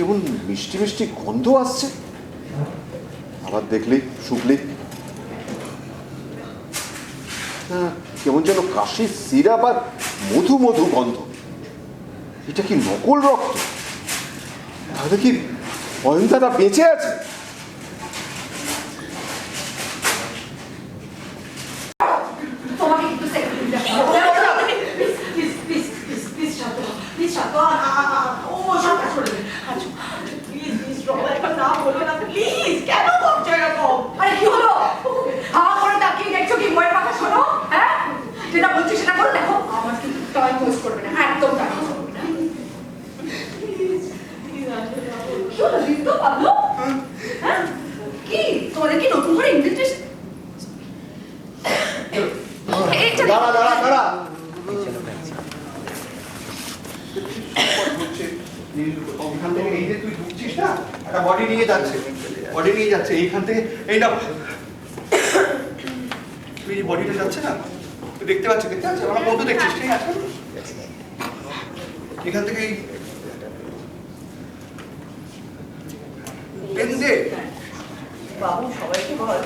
কেমন মিষ্টি মিষ্টি গন্ধ আসছে। আবার দেখলি, শুকলি। কেমন যেন কাশি, সিরাপ আর মধু মধু গন্ধ। এটা কি নকল রক্ত? তাহলে কি অয়ন্তাটা বেঁচে আছে তোমাকে একটু second please please please please please শান্ত হও প্লিজ শান্ত হও আ, আ, আ, ও সব কাজ করে দেবে আচ্ছা প্লিজ প্লিজ রবা এখন না বলো না প্লিজ কেন করছ এরকম আরে কি হলো হা করে তাকিয়ে দেখছ কি ময়ের কথা শোনো হ্যাঁ যেটা বলছি সেটা করো দেখো আমার কিন্তু করবে না। একদম টাইম ওয়েস্ট করবে না। কি হলো রিত পাবলো হ্যাঁ? কি? তোমাদের কি নতুন করে ইনভিটেশন দাঁড়া দাঁড়া দাঁড়া। ওখান থেকে এই যে তুই ঢুকছিস না একটা বডি নিয়ে যাচ্ছে। বডি নিয়ে যাচ্ছে এইখান থেকে এই না তুই বডিটা যাচ্ছে না? তুই দেখতে পাচ্ছিস দেখতে পাচ্ছিস? আমার বন্ধু দেখছিস ঠিক আছে? এখান থেকে পেন দে বাবু সবাইকে বল।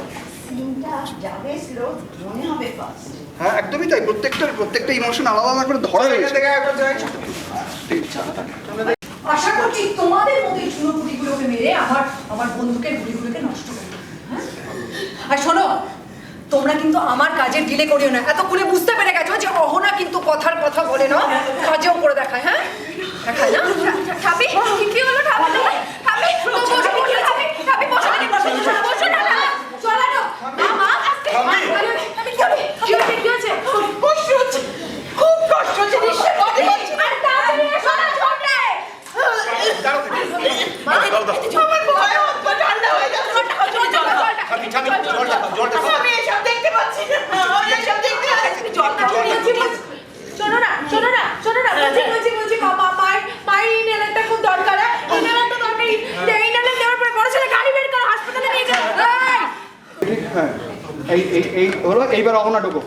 যাবে স্লো মনে হবে ফার্স্ট হ্যাঁ একদমই তাই। প্রত্যেকটা প্রত্যেকটা ইমোশন আলাদা আলাদা করে ধরা হয়েছে আশা করছি তোমাদের মতো এই চুনো পুটিগুলোকে মেরে আমার আমার গুলিগুলোকে নষ্ট করবে হ্যাঁ? আর শোনো তোমরা কিন্তু আমার কাজের ডিলে করিও না। এতক্ষণে বুঝতে পেরে গেছো যে অহনা কিন্তু কথার কথা বলে না। শোনো না শোনো না শোনো না বলছি বলছি বলছি বাবা মায়ের মায়ের ইনহেলারটা খুব দরকার হ্যাঁ? ইনহেলারটা দরকার এই ইনহেলার দেওয়ার পরে বড় ছেলে গাড়ি বের করে হাসপাতালে নিয়ে যাও এই! হ্যাঁ এই এই এই হলো এইবার অহনা ঢোকো।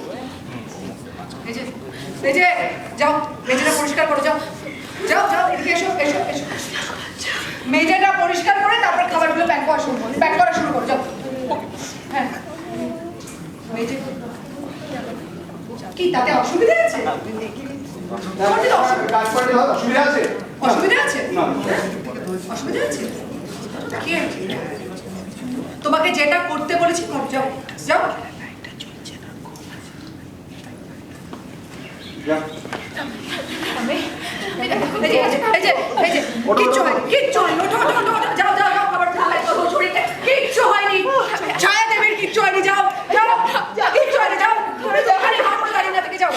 মেজে মেজে যাও মেজেটা পরিষ্কার করো যাও। যাও যাও এদিকে এসো এসো এসো। মেজেটা পরিষ্কার করে তারপর খাবারগুলো প্যাক করা শুরু করো প্যাক করা শুরু করো যাও হ্যাঁ মেজে কি তাতে অসুবিধা আছে? অসুবিধা- অসুবিধা অসুবিধা? তোমাকে যেটা করতে বলেছি কর যাও যাও। যা। আমি এই যে এই যে এই যে এই যে কিচ্ছু হয়নি কিচ্ছু হয়নি ওঠো ওঠো ওঠো ওঠো, যাও যাও যাও খাবার খাবার করো শরীরটা কিচ্ছু হয়নি ছায়া দেবের কিচ্ছু হয়নি যাও যাও কিচ্ছু হয়নি যাও ওখানে হাঁটো গাড়ি না থেকে যাও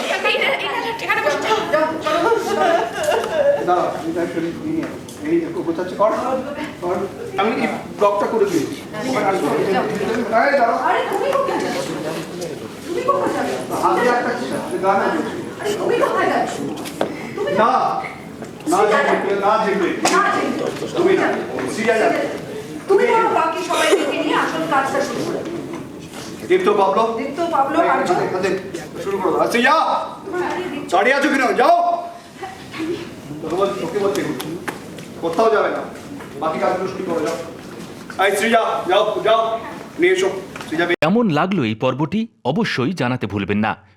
এখানে বসে যাও যাও চলো দাঁড়া, আমি তাই শরীর নিয়ে আয়। এই যে গোছাচ্ছে, কর। কর। আমি এই ব্লকটা করে দিয়েছি। ওখানে আসব। এই দাঁড়া। আরে তুমি কোথায় যাচ্ছ তুমি কোথায় যাচ্ছ হাতে একটা কি? গান আছে। আরে তুমি কোথায় যাচ্ছ তুমি না। না জিতবে না জিতবে না চিন্তা তুমি না সিরিয়া যাবে? তুমি বলো বাকি সবাই ডেকে নিয়ে আসল কাজটা শুরু করো। দীপ্ত পাবলো। দীপ্ত পাবলো কার্য হাতে শুরু করো। আচ্ছা যা আরে দীপ্ত। দাঁড়িয়ে আছো কিনা? যাও! তোকে বলতে কোথাও যাবে না। বাকি করে যাও আই শ্রীজা, যাও যাও, নিয়ে এসো। কেমন লাগল এই পর্বটি? অবশ্যই জানাতে ভুলবেন না।